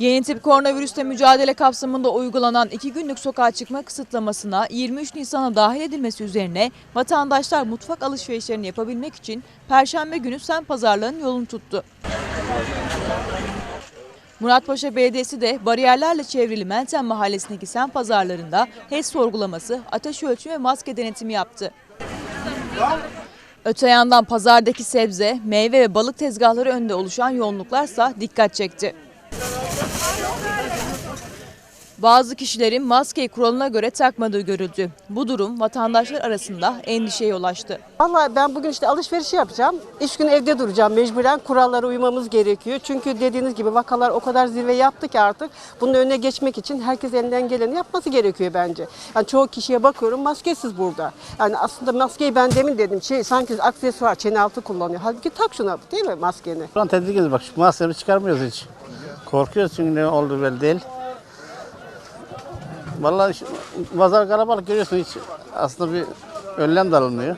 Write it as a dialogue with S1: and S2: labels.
S1: Yeni tip koronavirüsle mücadele kapsamında uygulanan iki günlük sokağa çıkma kısıtlamasına 23 Nisan'a dahil edilmesi üzerine vatandaşlar mutfak alışverişlerini yapabilmek için Perşembe günü semt pazarlarının yolunu tuttu. Muratpaşa Belediyesi de bariyerlerle çevrili Meltem Mahallesi'ndeki semt pazarlarında HES sorgulaması, ateş ölçümü ve maske denetimi yaptı. Öte yandan pazardaki sebze, meyve ve balık tezgahları önünde oluşan yoğunluklarsa dikkat çekti. Bazı kişilerin maskeyi kuralına göre takmadığı görüldü. Bu durum vatandaşlar arasında endişeye yol açtı.
S2: Vallahi ben bugün işte alışveriş yapacağım. İş gün evde duracağım mecburen. Kurallara uymamız gerekiyor. Çünkü dediğiniz gibi vakalar o kadar zirve yaptı ki artık bunun önüne geçmek için herkes elinden geleni yapması gerekiyor bence. Yani çoğu kişiye bakıyorum maskesiz burada. Yani aslında maskeyi ben demin dedim şey sanki aksesuar çene altı kullanıyor. Halbuki tak şuna değil mi maskeni?
S3: Şu an tedirginiz bak şu maskemi çıkarmıyoruz hiç. Korkuyoruz çünkü ne oldu belli değil. Vallahi şu- pazar kalabalık görüyorsun hiç aslında bir önlem de alınmıyor.